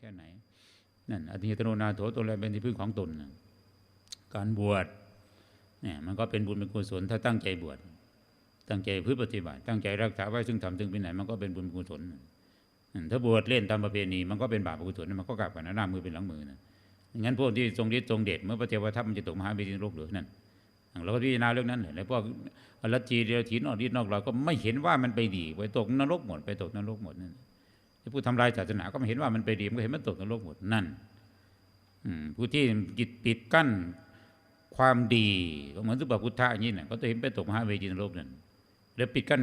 แค่ไหนนั่นอธิยตโนนาโถตนแลเป็นที่พึ่งของตนนะการบวชเนี่ยมันก็เป็นบุญเป็นกุศลถ้าตั้งใจบวชตั้งใจพึ่งปฏิบัติ ตั้งใจรักษาไว้ซึ่งทำถึงเป็นไหนมันก็เป็นบุญเป็นกุศลถ้าบวชเล่นตามประเพณีมันก็เป็นบาปเป็นกุศลมันก็กลับกันนะหน้ามือเป็นหลังมือนะงั้นพวกที่ทรงฤทธิ์ทรงเดชเมื่อพระเทวทัพมันจะตกมหาเวทีนรกหรือนั่นเราก็พิจารณาเรื่องนั้นเลยแล้วพวกอรัจีเดียถีนอกฤทธิ์นอกเราก็ไม่เห็นว่ามันไปดี ไปตกนรกหมดไปตกนรกหมดนั่น ที่ผู้ทำลายศาสนาก็ไม่เห็นว่ามันไปดีมันก็เห็นมันตกนรกหมดนั่นอืผู้ที่กิดปิดกั้นความดีก็เหมือนสุปพุทธะอย่างนี้น่ะก็จะเห็นไปตกมหาเวทีนรกนั่นแล้วปิดกั้น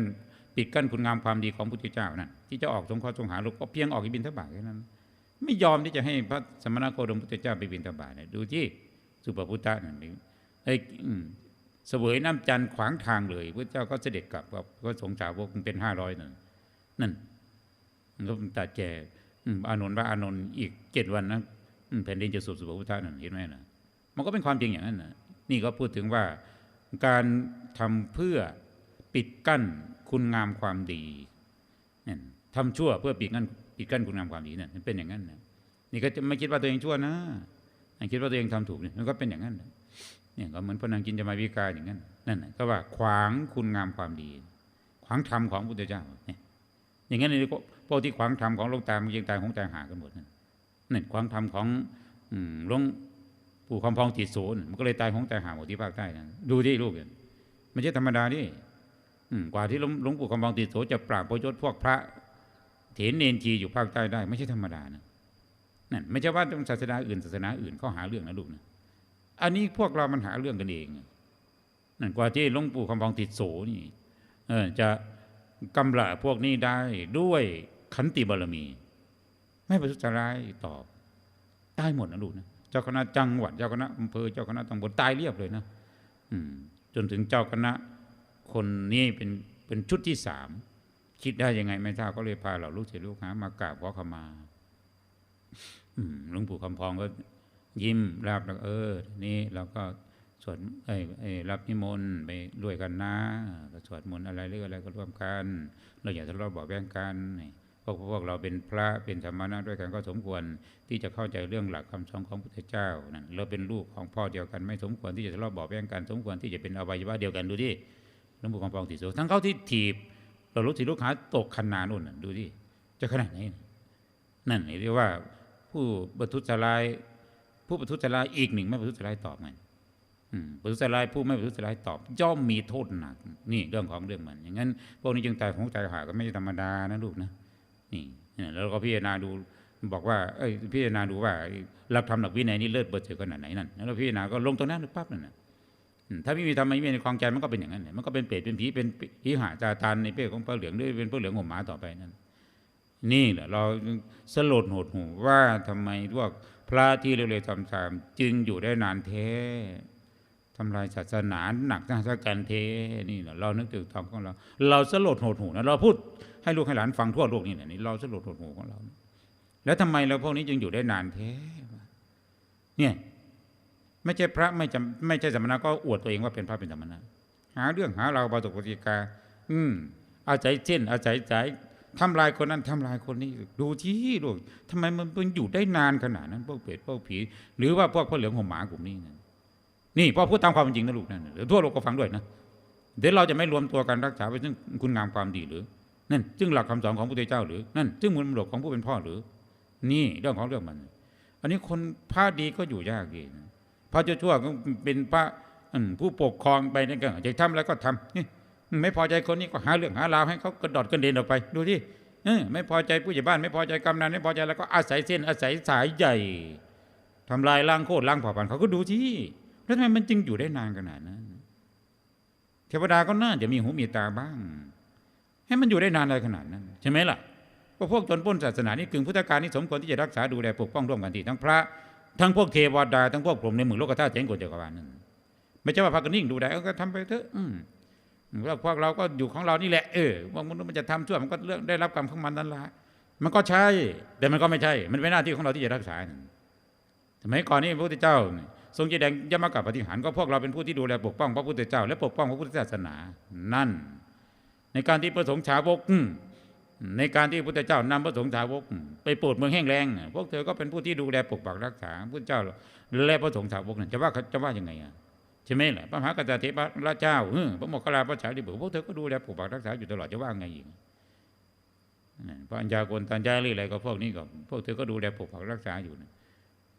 ปิดกั้นคุณงามความดีของพุทธเจ้านั่นที่จะออกสงเคราะห์สงหาโลกก็เพียงออกบินทบาทแค่นั้น ไม่ยอมที่จะให้พระสมณโคดมพุทธเจ้าไปบินทบาทเนี่ยดูที่สุปพุทธะนั่นไอ้เสวยน้ำจันทร์ขวางทางเลยพระเจ้าก็เสด็จกลับก็สงสาวกเป็นห้าร้อยนั่นนั่น มันก็ตัดแจอืมอานนท์ว่าอานนท์อีกเจ็ดวันนะแผ่นดินจะสุบสุบพุทธานั่นเห็นไหมนะมันก็เป็นความจริงอย่างนั้นนะนี่ก็พูดถึงว่าการทำเพื่อปิดกั้นคุณงามความดีนั่นทำชั่วเพื่อปิดกั้นปิดกั้นคุณงามความดีนั่นมันเป็นอย่างนั้นนะนี่ก็จะไม่คิดว่าตัวเองชั่วนะคิดว่าตัวเองทำถูกเนี่ยมันก็เป็นอย่างนั้นเนี่ยก็เหมือนพนางกินจะมาวิกาอย่างนั้นนั่นนะก็ว่าขวางคุณงามความดี ขวางธรรมของพุทธเจ้าเนี่ย อย่างนั้นเลยพวกที่ขวางธรรมของหลวงตามันยังตายของตายหากันหมดนั่นนั่นขวางธรรมของหลวงปู่คำพองติดโสนมันก็เลยตายของตายหาหมดที่ภาคใต้นั่นดูที่ลูกเนี่ยไม่ใช่ธรรมดาดิกว่าที่หลวงปู่คำพองติดโสจะปราบประยศพวกพระเถรเนนจีอยู่ภาคใต้ได้ ไม่ใช่ธรรมดานะนั่นไม่ใช่ว่าศาสนาอื่นศาสนาอื่นเขาหาเรื่องนะลูกนะอันนี้พวกเรามันหาเรื่องกันเองนั่นกว่าที่หลวงปู่คำพองติดโสนี่เออจะ กำละพวกนี้ได้ด้วยขันติบารมี ไม่ประทุษร้ายตอบตายหมดนะลูกนะเจ้าคณะจังหวัดเจ้าคณะอำเภอเจ้าคณะตำบลตายเรียบเลยนะอืมจนถึงเจ้าคณะคนนี้เป็นเป็นชุดที่สามคิดได้ยังไงไม่ทราบก็เลยพาเราลูกศิษย์ลูกหามากราบขอขมาอืมหลวงปู่คำพองก็ยิ้มรับแล้วเออ นี่เราก็ สวดเอ้ยเอ้ยรับนิมนต์ไปด้วยกันนะก็สวดมนต์อะไรเรื่องอะไรก็ร่วมกัน เราอย่าทะเลาะเบาแว้งกันพวกพวกเราเป็นพระเป็นธรรมะด้วยกันก็สมควรที่จะเข้าใจเรื่องหลักคำสอนของพระพุทธเจ้านั่นเราเป็นลูกของพ่อเดียวกันไม่สมควรที่จะทะเลาะเบาแว้งกัน สมควรที่จะเป็นอวัยวะเดียวกันดูดิหลวงปู่คำปองติโสทั้งเขาที่ถีบเรารู้ที่ลูกหาตกคันนานู่นดูดิจะขนาดไหนนั่นเรียกว่าผู้บรรทุษร้าย ผู้ประทุษร้ายอีกหนึ่งไม่ประทุษร้ายตอบไงอืม ประทุษร้ายผู้ไม่ประทุษร้ายตอบ ย่อมมีโทษหนัก นี่เรื่องของเรื่องมัน อย่างนั้นพวกนี้จึงตายของตายหาก็ไม่ธรรมดานะลูกนะนี่แล้วก็พิจารณาดูบอกว่าเอ้ยพิจารณาดูว่าหลักธรรมหลักวินัยนี่เลิศเบอร์เจอขนาดไหนนั่นแล้วพิจารณาก็ลงตรงนั้นปั๊บนั่นนะถ้าไม่มีธรรมไม่มีในคลองใจมันก็เป็นอย่างนั้นแหละมันก็เป็นเปรตเป็นผีเป็นผีหาจาตานในเป้ของพระเหลืองหรือเป็นพระเหลืองห่มหมาต่อไปนั่นนี่แหละเราสลดหดหูว่าทำไมพวกพระที่เร็วๆทำตามจึงอยู่ได้นานเท ทำลายศาสนาหนักทางการเทนี่แหละเรานึกถึงธรรมของเรา เราสลดโหดหูนะเราพูดให้ลูกให้หลานฟังทั่วโลกนี่แหละนี่เราสลดโหดหูของเรา แล้วทำไมเราพวกนี้จึงอยู่ได้นานเทเนี่ยไม่ใช่พระไม่จำไม่ใช่สมณะก็อวดตัวเองว่าเป็นพระเป็นสมณะหาเรื่องหาเราประสบปฏิกา อืมอาศัยเส้นอาศัยใจทำลายคนนั้นทำลายคนนี้ดูที่ลูกทำไมมันมันอยู่ได้นานขนาดนั้นพวกเปรตพวกผี หรือว่าพวกพระเหลืองห่มหมากลุ่มนี้นะ นี่พ่อพูดตามความเป็นจริงนะลูกนั่นเดี๋ยวทั่วโลกก็ฟังด้วยนะเดี๋ยวเราจะไม่รวมตัวกันรักษาไว้ซึ่งคุณงามความดีหรือนั่นจึงหลักคำสอนของพระพุทธเจ้าหรือ นั่นจึงมูลมรดกของผู้เป็นพ่อหรือ นี่เรื่องของเรื่องมัน อันนี้คนพระดีก็อยู่ยากดีนะพระชั่วๆก็เป็นพระผู้ปกครองไปนั่นก็จะทำอะไรก็ทำนี่ไม่พอใจคนนี้ก็หาเรื่องหาราวให้เขากระดดกระเด็นออกไป ดูที่ไม่พอใจผู้ใหญ่บ้าน ไม่พอใจกำนันไม่พอใจแล้วก็อาศัยเส้นอาศัยสายใหญ่ทำลายล้างโคตรล้างเผ่าพันธุ์เขาก็ดูที่ แล้วทำไมมันจึงอยู่ได้นานขนาดนั้นเทวดาก็น่าจะมีหูมีตาบ้าง ให้มันอยู่ได้นานอะไรขนาดนั้นใช่ไหมล่ะพวกพวกจนป้นศาสนานี่กึ่งพุทธการนี่สมควรที่จะรักษาดูแลปกป้องร่วมกันที่ทั้งพระ ทั้งพวกเทวดาทั้งพวกพรหมในหมู่โลกธาตุเจ๋งกว่าจักรวาลนั่นไม่ใช่ว่าพักกันนิ่งดูได้เออก็ทำไปเถอะอืแล้วพวกเราก็อยู่ของเรานี่แหละเออว่ามนุษย์มันจะทำชั่วมันก็เรื่องได้รับกรรมของมันนั่นละมันก็ใช่ แต่มันก็ไม่ใช่ มันเป็นหน้าที่ของเราที่จะรักษาสมัยก่อนนี่พระพุทธเจ้า ทรงแสดงยมกับปฏิหารก็พวกเราเป็นผู้ที่ดูแลปกป้องพระพุทธเจ้า และปกป้องพระพุทธศาสนานั่น ในการที่ประสงค์ชาวกในการที่พระพุทธเจ้านำพระสงฆ์สาวก ไปโปรดเมืองแห้งแล้งพวกเธอก็เป็นผู้ที่ดูแลปกปักรักษาพระเจ้าและพระสงฆ์สาวกนั่นจะว่าจะว่ายังไงอะใช่ไหมล่ะพระมหากษัตริย์พระเจ้าพระโมคคัลลาพระสารีบุตรพวกเธอก็ดูแลปกปักรักษาอยู่ตลอดจะว่าไงอีกพระอัญญากณตัญญาลีอะไรก็พวกนี้ก็พวกเธอก็ดูแลปกปักรักษาอยู่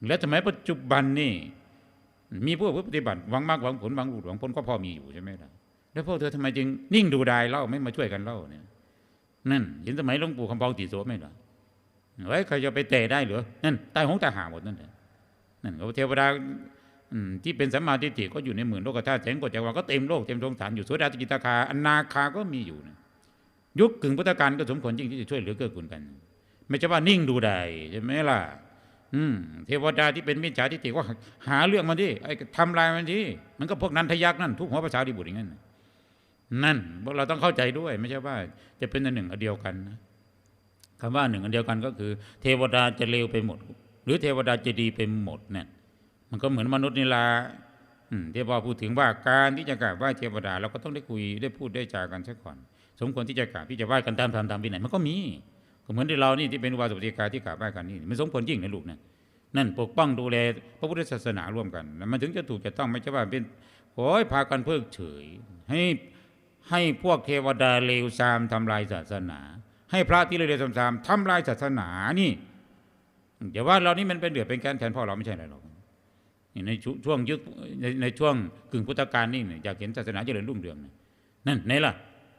และสมัยปัจจุบันนี่ มีพวกปฏิบัติหวังมากหวังผลหวังหลุดหวังพ้นก็พอมีอยู่ใช่ไหมล่ะแล้วพวกเธอทำไมจึงนิ่งดูดายเล่าไม่มาช่วยกันเล่าเนี่ยนั่นเห็นสมัยหลวงปู่คำเปาตีโสไหมล่ะเฮ้ยใครจะไปเตะได้หรือนั่นตายหงตายหาหมดนั่นแหละนั่นเทวดาที่เป็นสัมมาทิฏฐิก็อยู่ในหมื่นโลกธาตุแสงกฎจักรวาลก็เต็มโลกเต็มสงสารอยู่โสดาสกิตาคาอนาคาก็มีอยู่นะยุคกึ่งพุทธกาลก็สมควรจริงที่จะช่วยเหลือเกื้อกูลกัน ไม่ใช่ว่านิ่งดูได้ใช่ไหมล่ะ อืมเทวดาที่เป็นมิจฉาทิฏฐิก็หาเรื่องมันดิไอ้ทำลายมันดิมันก็พวกนันทยักษ์นั่นทุกหัวประชาธิบุตรอย่างนั้นนั่นพวกเราต้องเข้าใจด้วยไม่ใช่ว่า จะเป็นอันหนึ่งอันเดียวกันนะคำว่าหนึ่งอันเดียวกันก็คือ เทวดาจะเลวไปหมด หรือเทวดาจะดีไปหมดเนี่ยมันก็เหมือนมนุษย์นี่ละอืมที่พอพูดถึงว่าการที่จะกราบไหว้เทวดาเราก็ต้องได้คุยได้พูดได้จากันซะก่อน สมควรที่จะกราบที่จะไหว้กันตามธรรมตามวินัยมันก็มี ก็เหมือนที่เรานี่ที่เป็นอุบาสกอุบาสิกาที่กราบไหว้กันนี่มันสมควรยิ่งนะลูกนะนั่นปกป้องดูแลพระพุทธศาสนาร่วมกันมันถึงจะถูกจะต้องไม่ใช่ว่าเป็นโอ้ยพากันเพิกเฉย ให้ให้พวกเทวดาเลวทรามทำลายศาสนา ให้พระที่เลวทรามทำลายศาสนานี่อย่าว่าเรานี่มันเป็นเดือดเป็นแค้นแทนพ่อเราไม่ใช่หรอกนี่ในช่วงยุคในในช่วงกึ่งพุทธกาลนี่อยากเห็นศาสนาเจริญรุ่งเรืองนะนั่นไหนล่ะ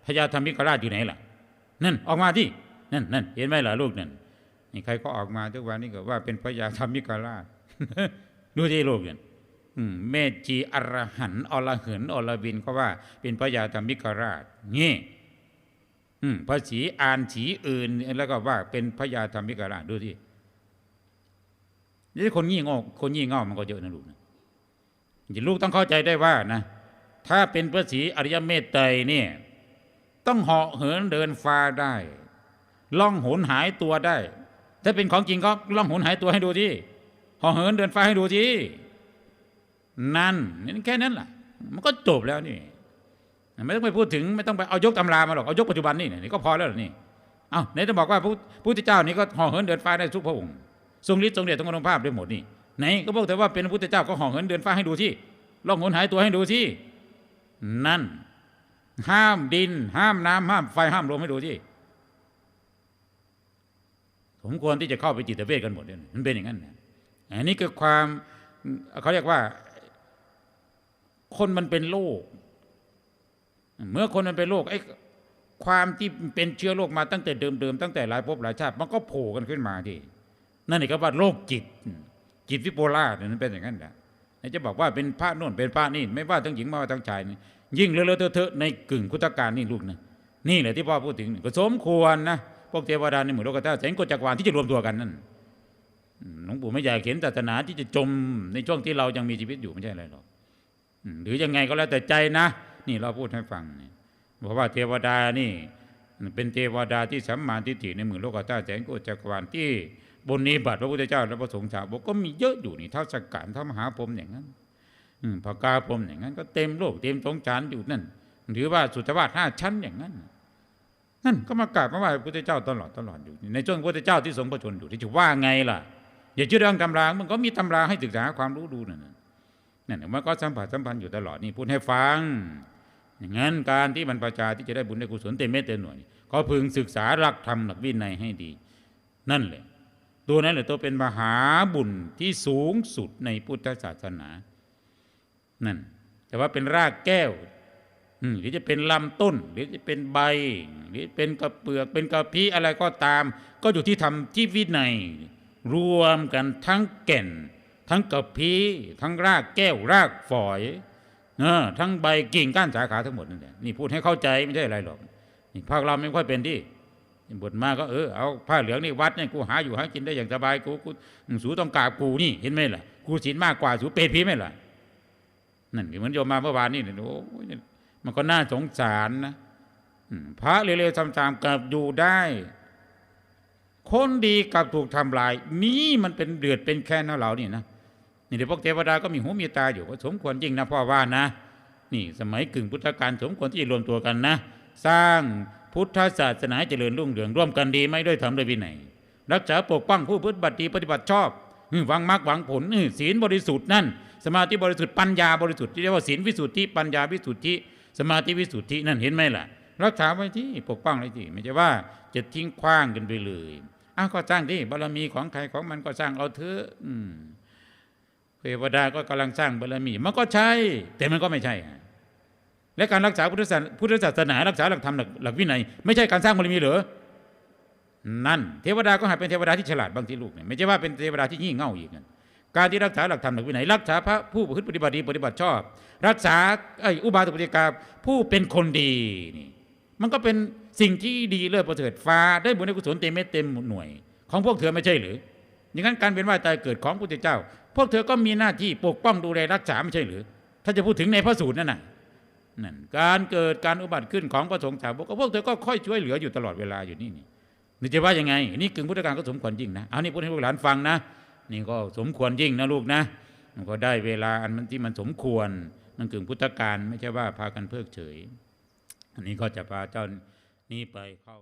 พญาธรรมิกราชอยู่ไหนล่ะ นั่นออกมาที่ นั่นนั่นเห็นไหมล่ะลูกนั่นนี่ใครก็ออกมาทุกวันนี้ก็ว่าเป็นพญาธรรมิกราชดูที่ลูกนี่ยอืมจีอรหันอรเหินอรวินก็ว่าเป็นพญาธรรมิกราชนี่อืมภาษีอานสีอื่น แล้วก็ว่าเป็นพญาธรรมิกราชดูที่นี่คนงี่งอคนงี่เง่ามันก็เยอะนะลูกนะลูกต้องเข้าใจได้ว่านะ ถ้าเป็นพระศรีอริยเมตไตรเนี่ย ต้องเหาะเหินเดินฟ้าได้ ล่องหนหายตัวได้ ถ้าเป็นของจริงก็ล่องหนหายตัวให้ดูที่หาะเหินเดินฟ้าให้ดูที่นั่นนี่แค่นั้นแหละมันก็จบแล้วนี่ไม่ต้องไปพูดถึงไม่ต้องไปเอายกตำรามาหรอกเอายกปัจจุบันนี่นี่ก็พอแล้วนี่เอาไหนจะบอกว่าพระพุทธเจ้านี่ก็หาะเหินเดินฟ้าได้ทุกพระองค์ทรงฤทธิ์ทรงเดชทรงคุณภาพได้หมดนี่ไหนก็บอกแต่ว่าเป็นพระพุทธเจ้าก็หาะเหินเดินฟ้าให้ดูที่ล่องหนหายตัวให้ดูที่นั่น ห้ามดิน ห้ามน้ำห้ามไฟห้ามลมให้ดูที่ สมควรที่จะเข้าไปจิตเวชกันหมดเนี่ยมันเป็นอย่างนั้นนะอันนี้คือความเขาเรียกว่า คนมันเป็นโรคเมื่อคนมันเป็นโรคไอ้ความที่เป็นเชื้อโรคมาตั้งแต่เดิมๆตั้งแต่หลายภพหลายชาติมันก็โผล่กันขึ้นมาที่นั่นเองก็ว่าโรคจิต จิตวิโปลาร์นั่นเป็นอย่างนั้นนะจะบอกว่าเป็นพระโน่นเป็นพระนี่ไม่ว่าทั้งหญิงไม่ว่าทั้งชายยิ่งเลอะเทอะในกึ่งพุทธกาลนี่ลูกนะนี่แหละที่พ่อพูดถึงก็สมควรนะ พวกเทวดาในหมู่โลกธาตุแสงกฎจักรวาลที่จะรวมตัวกันนั่นหลวงปู่ไม่อยากเห็นศาสนาที่จะจมในช่วงที่เรายังมีชีวิตอยู่ไม่ใช่อะไรหรอกหรือยังไงก็แล้วแต่ใจนะ นี่เราพูดให้ฟังเพราะว่าเทวดานี่ เป็นเทวดาที่สัมมาทิฏฐิในหมู่โลกธาตุแสงกฎจักรวาลที่บนนี้บัตรพระพุทธเจ้าและพระสงฆ์ชาวบกก็มีเยอะอยู่นี่เท่าสกัดเท่ามหาพรหมอย่างนั้นพระกาพรหมอย่างนั้น ก็เต็มโลกเต็มสงสารอยู่นั่น หรือว่าสุทธวาสห้าชั้นอย่างนั้น นั่นก็มากราบมาไหว้พระพุทธเจ้าตลอดตลอดอยู่ ในช่วงพระพุทธเจ้าที่ทรงพระชนอยู่ที่จะว่าไงล่ะอย่าเชื่อเรื่องตำรามันก็มีตำราให้ศึกษาความรู้ดูนั่นนั่นมันก็สัมผัสสัมพันธ์อยู่ตลอดนี่พูดให้ฟัง อย่างนั้นการที่บรรพชาที่จะได้บุญได้กุศลเต็มเม็ดเต็มหน่วยก็พึงศึกษาหลักธรรมหลักวินัยให้ดี นั่นแหละตัวนั้นแหละตัวเป็นมหาบุญที่สูงสุดในพุทธศาสนา นั่น แต่ว่าเป็นรากแก้ว หรือจะเป็นลำต้น หรือจะเป็นใบ หรือเป็นกระเปลือกเป็นกระพี้อะไรก็ตาม ก็อยู่ที่ทำที่วินัย รวมกันทั้งแก่น ทั้งกระพี้ทั้งรากแก้วรากฝอยเออทั้งใบกิ่งก้านสาขาทั้งหมดนั่นแหละนี่พูดให้เข้าใจไม่ใช่อะไรหรอกนี่ภาคเราไม่ค่อยเป็นที่บทมาก็เออเอาผ้าเหลืองนี่วัดเนี่ยกูหาอยู่หากินได้อย่างสบายกูกูสูต้องกราบกูนี่เห็นไหมล่ะกูศีลมากกว่าสูเปรตพีไหมล่ะนั่นเหมือนโยมมาเมื่อวานนี่โอ้ มันก็น่าสงสารนะพระเร็วๆซ้ำๆกับอยู่ได้ คนดีกับถูกทำลาย นี่มันเป็นเดือดเป็นแค้นเรานี่นะนี่เดี๋ยวพวกเทวดาก็มีหูมีตาอยู่ก็สมควรจริงนะพ่อว่านะ นี่สมัยกึ่งพุทธกาลสมควรที่จะรวมตัวกันนะ สร้างพุทธศาสนาเจริญรุ่งเรืองร่วมกันดีไหมด้วยธรรมด้วยวินัยรักษาปกป้องผู้ปฏิบัติดีปฏิบัติชอบหวังมรรคหวังผลศีลบริสุทธิ์นั่น สมาธิบริสุทธิ์ปัญญาบริสุทธิ์ที่เรียกว่าศีลวิสุทธิปัญญาวิสุทธิ สมาธิวิสุทธินั่นเห็นไหมล่ะ รักษาไว้ที่ปกป้องไว้ที่ไม่ใช่ว่าจะทิ้งขว้างกันไปเลยอ้าวก็สร้างที่บารมีของใครของมันก็สร้างเอาเถอะเทวดาก็กำลังสร้างบารมีมันก็ใช่ แต่มันก็ไม่ใช่ และการรักษาพุทธศาสนาพุทธศาสนารักษาหลักธรรมหลักวินัยไม่ใช่การสร้างบารมีเหรอนั่น เทวดาก็หายเป็นเทวดาที่ฉลาดบางทีลูกเนี่ยไม่ใช่ว่าเป็นเทวดาที่งี่เง่าอีกนะ การที่รักษาหลักธรรมหลักวินัยรักษาพระผู้ประพฤติปฏิบัติดีปฏิบัติชอบ รักษาไอ้อุบาสกปฏิกาผู้เป็นคนดีนี่มันก็เป็นสิ่งที่ดีเลิศประเสริฐฟ้าได้บุญได้กุศลเต็มเม็ดเต็มหน่วย ของพวกเธอไม่ใช่หรืออย่างนั้นการเป็นว่าตายเกิดของพระพุทธเจ้า พวกเธอก็มีหน้าที่ปกป้องดูแลรักษาไม่ใช่หรือ ถ้าจะพูดถึงในพระสูตรนั่นน่ะนั่นการเกิดการอุบัติขึ้นของพระสงฆ์สาวกพวกเธอก็ค่อยช่วยเหลืออยู่ตลอดเวลาอยู่นี่นี่นี่จะว่ายังไงนี่กึ่งพุทธการก็สมควรยิ่งนะเอานี่พูดให้ลูกหลานฟังนะ นี่ก็สมควรยิ่งนะลูกนะมันก็ได้เวลาอันมันที่มันสมควร มันกึ่งพุทธการไม่ใช่ว่าพากันเพิกเฉย อันนี้ก็จะพาเจ้านี้ไปเข้า